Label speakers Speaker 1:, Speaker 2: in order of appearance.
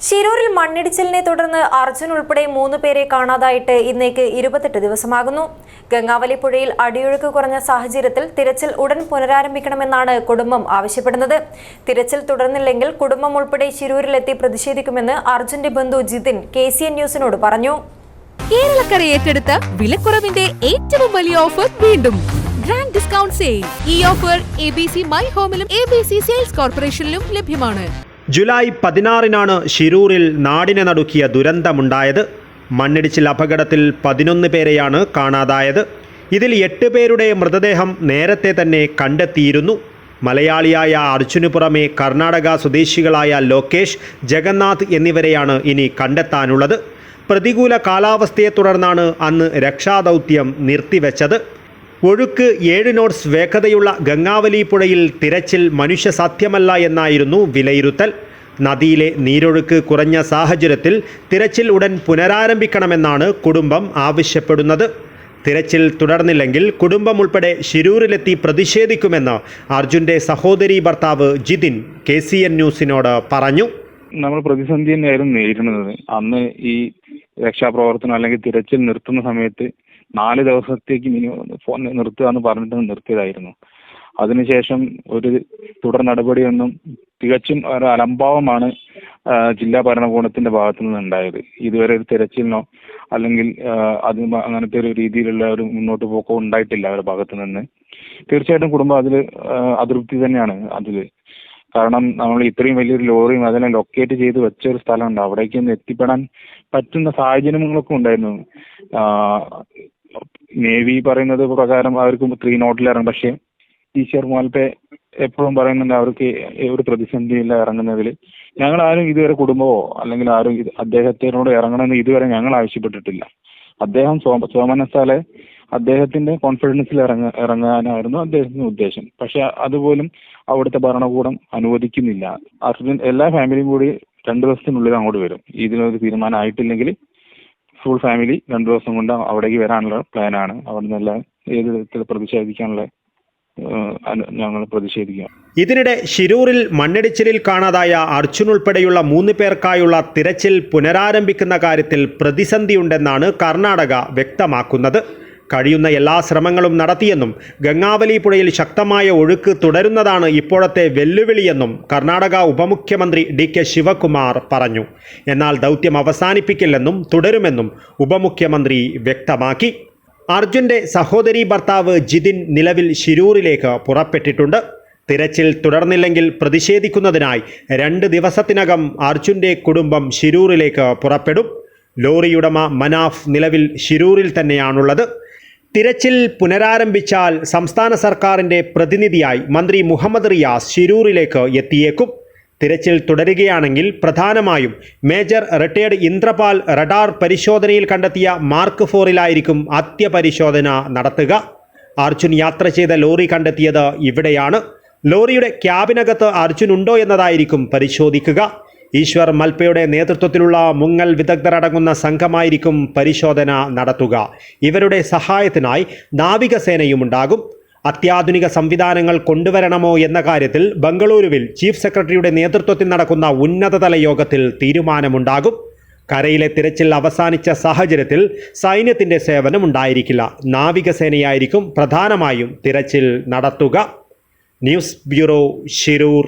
Speaker 1: ശിരൂരിൽ മണ്ണിടിച്ചിലിനെ തുടർന്ന് അർജുൻ ഉൾപ്പെടെ മൂന്ന് പേരെ കാണാതായിട്ട് ഇന്നേക്ക് ഇരുപത്തെട്ട് ദിവസമാകുന്നു. ഗംഗാവലി പുഴയിൽ അടിയൊഴുക്ക് കുറഞ്ഞ സാഹചര്യത്തിൽ തിരച്ചിൽ ഉടൻ പുനരാരംഭിക്കണമെന്നാണ് കുടുംബം ആവശ്യപ്പെടുന്നത്. തിരച്ചിൽ തുടർന്നില്ലെങ്കിൽ കുടുംബം ഉൾപ്പെടെ ശിരൂരിലെത്തി പ്രതിഷേധിക്കുമെന്ന് അർജുന്റെ ബന്ധു ജിതിൻ കെ സി എൻ ന്യൂസിനോട് പറഞ്ഞു.
Speaker 2: കേരളക്കര ഏറ്റെടുത്ത വിലക്കുറവിന്റെ ഏറ്റവും വലിയ ഓഫർ വീണ്ടും. ഗ്രാൻഡ് ഡിസ്കൗണ്ട് സെയിൽ ഈ offer A B C my ഹോമിലും A B C sales കോർപ്പറേഷനിലും ലഭ്യമാണ്.
Speaker 3: ജൂലൈ പതിനാറിനാണ് ഷിരൂരിൽ നാടിനെ നടുക്കിയ ദുരന്തമുണ്ടായത്. മണ്ണിടിച്ചിൽ അപകടത്തിൽ പതിനൊന്ന് പേരെയാണ് കാണാതായത്. ഇതിൽ എട്ട് പേരുടെ മൃതദേഹം നേരത്തെ തന്നെ കണ്ടെത്തിയിരുന്നു. മലയാളിയായ അർജുനു പുറമെ കർണാടക സ്വദേശികളായ ലോകേഷ് ജഗന്നാഥ് എന്നിവരെയാണ് ഇനി കണ്ടെത്താനുള്ളത്. പ്രതികൂല കാലാവസ്ഥയെ തുടർന്നാണ് അന്ന് രക്ഷാദൗത്യം നിർത്തിവെച്ചത്. ഒഴുക്ക് ഏഴ് നോട്ട്സ് വേഗതയുള്ള ഗംഗാവലി പുഴയിൽ തിരച്ചിൽ മനുഷ്യസാധ്യമല്ല എന്നായിരുന്നു വിലയിരുത്തൽ. നദിയിലെ നീരൊഴുക്ക് കുറഞ്ഞ സാഹചര്യത്തിൽ തിരച്ചിൽ ഉടൻ പുനരാരംഭിക്കണമെന്നാണ് കുടുംബം ആവശ്യപ്പെടുന്നത്. തിരച്ചിൽ തുടർന്നില്ലെങ്കിൽ കുടുംബം ഉൾപ്പെടെ ശിരൂരിലെത്തി പ്രതിഷേധിക്കുമെന്ന് അർജുന്റെ സഹോദരി ഭർത്താവ് ജിതിൻ കെ സി എൻ ന്യൂസിനോട് പറഞ്ഞു.
Speaker 4: നമ്മൾ പ്രതിസന്ധി തന്നെയായിരുന്നു നേരിടുന്നത്. അന്ന് ഈ രക്ഷാപ്രവർത്തനം അല്ലെങ്കിൽ തിരച്ചിൽ നിർത്തുന്ന സമയത്ത് നാല് ദിവസത്തേക്ക് മിനിമം ഫോൺ നിർത്തുക എന്ന് പറഞ്ഞിട്ട് നിർത്തിയതായിരുന്നു. അതിനുശേഷം ഒരു തുടർ നടപടിയൊന്നും തികച്ചും ഒരു അലംഭാവമാണ് ജില്ലാ ഭരണകൂടത്തിന്റെ ഭാഗത്തു നിന്ന് ഉണ്ടായത്. ഇതുവരെ ഒരു തിരച്ചിലിനോ അല്ലെങ്കിൽ അത് അങ്ങനത്തെ ഒരു രീതിയിലുള്ള ഒരു മുന്നോട്ട് പോക്കോ ഉണ്ടായിട്ടില്ല അവരുടെ ഭാഗത്തു നിന്ന്. തീർച്ചയായിട്ടും കുടുംബം അതിൽ അതൃപ്തി തന്നെയാണ് അതിൽ കാരണം നമ്മൾ ഇത്രയും വലിയൊരു ലോറിയും അതിനെ ലൊക്കേറ്റ് ചെയ്ത് വെച്ച ഒരു സ്ഥലമുണ്ട്. അവിടേക്ക് ഒന്ന് എത്തിപ്പെടാൻ പറ്റുന്ന സാഹചര്യങ്ങളൊക്കെ ഉണ്ടായിരുന്നു. നേവി പറയുന്നത് പ്രകാരം അവർക്ക് ത്രീ നോട്ടിൽ ഇറങ്ങും പക്ഷേ ടീച്ചർ മോൽപ്പെ എപ്പോഴും പറയുന്നുണ്ട് അവർക്ക് ഒരു പ്രതിസന്ധിയില്ല ഇറങ്ങുന്നതിൽ. ഞങ്ങൾ ആരും ഇതുവരെ കുടുംബമോ അല്ലെങ്കിൽ ആരും അദ്ദേഹത്തിനോട് ഇറങ്ങണമെന്ന് ഇതുവരെ ഞങ്ങൾ ആവശ്യപ്പെട്ടിട്ടില്ല. അദ്ദേഹം സോമ സോമനസാലെ അദ്ദേഹത്തിന്റെ കോൺഫിഡൻസിൽ ഇറങ്ങ ഇറങ്ങാനായിരുന്നു അദ്ദേഹത്തിന്റെ ഉദ്ദേശം. പക്ഷെ അതുപോലും അവിടുത്തെ ഭരണകൂടം അനുവദിക്കുന്നില്ല. അർജുൻ എല്ലാ ഫാമിലിയും കൂടി രണ്ടു ദിവസത്തിനുള്ളിൽ അങ്ങോട്ട് വരും. ഇതിനൊരു തീരുമാനം ആയിട്ടില്ലെങ്കിൽ ഫുൾ ഫാമിലി രണ്ടു ദിവസം കൊണ്ട് അവിടേക്ക് വരാനുള്ള പ്ലാനാണ് അവിടെ നല്ല ഏത് വിധത്തിൽ പ്രതിഷേധിക്കാനുള്ള ഞങ്ങൾ പ്രതിഷേധിക്കാം
Speaker 3: ഇതിനിടെ ഷിരൂരിൽ മണ്ണിടിച്ചിലിൽ കാണാതായ അർജുൻ ഉൾപ്പെടെയുള്ള മൂന്ന് പേർക്കായുള്ള തിരച്ചിൽ പുനരാരംഭിക്കുന്ന കാര്യത്തിൽ പ്രതിസന്ധിയുണ്ടെന്നാണ് കർണാടക വ്യക്തമാക്കുന്നത്. കഴിയുന്ന എല്ലാ ശ്രമങ്ങളും നടത്തിയെന്നും ഗംഗാവലി പുഴയിൽ ശക്തമായ ഒഴുക്ക് തുടരുന്നതാണ് ഇപ്പോഴത്തെ വെല്ലുവിളിയെന്നും കർണാടക ഉപമുഖ്യമന്ത്രി ഡി കെ ശിവകുമാർ പറഞ്ഞു. എന്നാൽ ദൗത്യം അവസാനിപ്പിക്കില്ലെന്നും തുടരുമെന്നും ഉപമുഖ്യമന്ത്രി വ്യക്തമാക്കി. അർജുന്റെ സഹോദരി ഭർത്താവ് ജിതിൻ നിലവിൽ ശിരൂരിലേക്ക് പുറപ്പെട്ടിട്ടുണ്ട്. തിരച്ചിൽ തുടർന്നില്ലെങ്കിൽ പ്രതിഷേധിക്കുന്നതിനായി രണ്ട് ദിവസത്തിനകം അർജുന്റെ കുടുംബം ശിരൂരിലേക്ക് പുറപ്പെടും. ലോറിയുടമ മനാഫ് നിലവിൽ ശിരൂരിൽ തന്നെയാണുള്ളത്. തിരച്ചിൽ പുനരാരംഭിച്ചാൽ സംസ്ഥാന സർക്കാരിന്റെ പ്രതിനിധിയായി മന്ത്രി മുഹമ്മദ് റിയാസ് ശിരൂരിലേക്ക് എത്തിയേക്കും. തിരച്ചിൽ തുടരുകയാണെങ്കിൽ പ്രധാനമായും മേജർ റിട്ടയർഡ് ഇന്ദ്രപാൽ റഡാർ പരിശോധനയിൽ കണ്ടെത്തിയ മാർക്ക് ഫോറിലായിരിക്കും അത്യപരിശോധന നടത്തുക. അർജുൻ യാത്ര ചെയ്ത ലോറി കണ്ടെത്തിയത് ഇവിടെയാണ്. ലോറിയുടെ ക്യാബിനകത്ത് അർജുൻ ഉണ്ടോ എന്നതായിരിക്കും പരിശോധിക്കുക. ഈശ്വർ മൽപ്പയുടെ നേതൃത്വത്തിലുള്ള മുങ്ങൽ വിദഗ്ധരടങ്ങുന്ന സംഘമായിരിക്കും പരിശോധന നടത്തുക. ഇവരുടെ സഹായത്തിനായി നാവികസേനയും ഉണ്ടാകും. അത്യാധുനിക സംവിധാനങ്ങൾ കൊണ്ടുവരണമോ എന്ന കാര്യത്തിൽ ബംഗളൂരുവിൽ ചീഫ് സെക്രട്ടറിയുടെ നേതൃത്വത്തിൽ നടക്കുന്ന ഉന്നതതല യോഗത്തിൽ തീരുമാനമുണ്ടാകും. കരയിലെ തിരച്ചിൽ അവസാനിച്ച സാഹചര്യത്തിൽ സൈന്യത്തിന്റെ സേവനം ഉണ്ടായിരിക്കില്ല. നാവികസേനയായിരിക്കും പ്രധാനമായും തിരച്ചിൽ നടത്തുക. News bureau Shirur